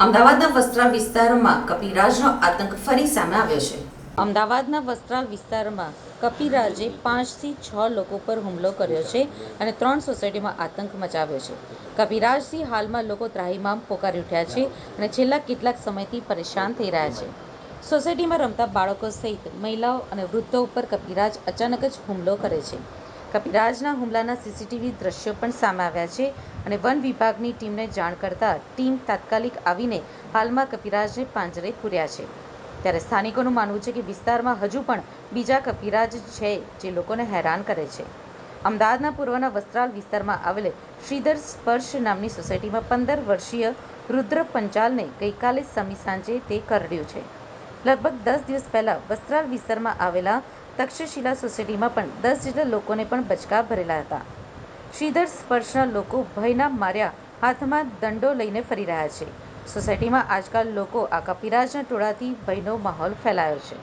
અમદાવાદના વસ્ત્રાલ વિસ્તારમાં કપિરાજનો આતંક ફરી સામે આવ્યો છે. અમદાવાદના વસ્ત્રાલ વિસ્તારમાં કપિરાજે પાંચથી છ લોકો પર હુમલો કર્યો છે અને ત્રણ સોસાયટીમાં આતંક મચાવ્યો છે. કપિરાજથી હાલમાં લોકો ત્રાહીમામ પોકારી ઉઠ્યા છે અને છેલ્લા કેટલાક સમયથી પરેશાન થઈ રહ્યા છે. સોસાયટીમાં રમતા બાળકો સહિત મહિલાઓ અને વૃદ્ધો ઉપર કપિરાજ અચાનક જ હુમલો કરે છે. કપિરાજના હુમલાના સીસીટીવી દ્રશ્યો પણ સામે આવ્યા છે અને વન વિભાગની ટીમને જાણ કરતા ટીમ તાત્કાલિક આવીને હાલમાં કપિરાજને પાંજરે પૂર્યા છે. ત્યારે સ્થાનિકોનું માનવું છે કે વિસ્તારમાં હજુ પણ બીજા કપિરાજ છે જે લોકોને હેરાન કરે છે. અમદાવાદના પૂર્વના વસ્ત્રાલ વિસ્તારમાં આવેલ શ્રીધર સ્પર્શ નામની સોસાયટીમાં પંદર વર્ષીય રુદ્ર પંચાલને ગઈકાલે સમી સાંજે તે કરડ્યું છે. લગભગ દસ દિવસ પહેલા વસ્ત્રાલ વિસ્તારમાં આવેલા તક્ષશિલા સોસાયટીમાં પણ દસ જેટલા લોકોને પણ બચકા ભરેલા હતા. શ્રીધર સ્પર્શના લોકો ભયના માર્યા હાથમાં દંડો લઈને ફરી રહ્યા છે. સોસાયટીમાં આજકાલ લોકો આ કપિરાજના ટોળાથી ભયનો માહોલ ફેલાયો છે.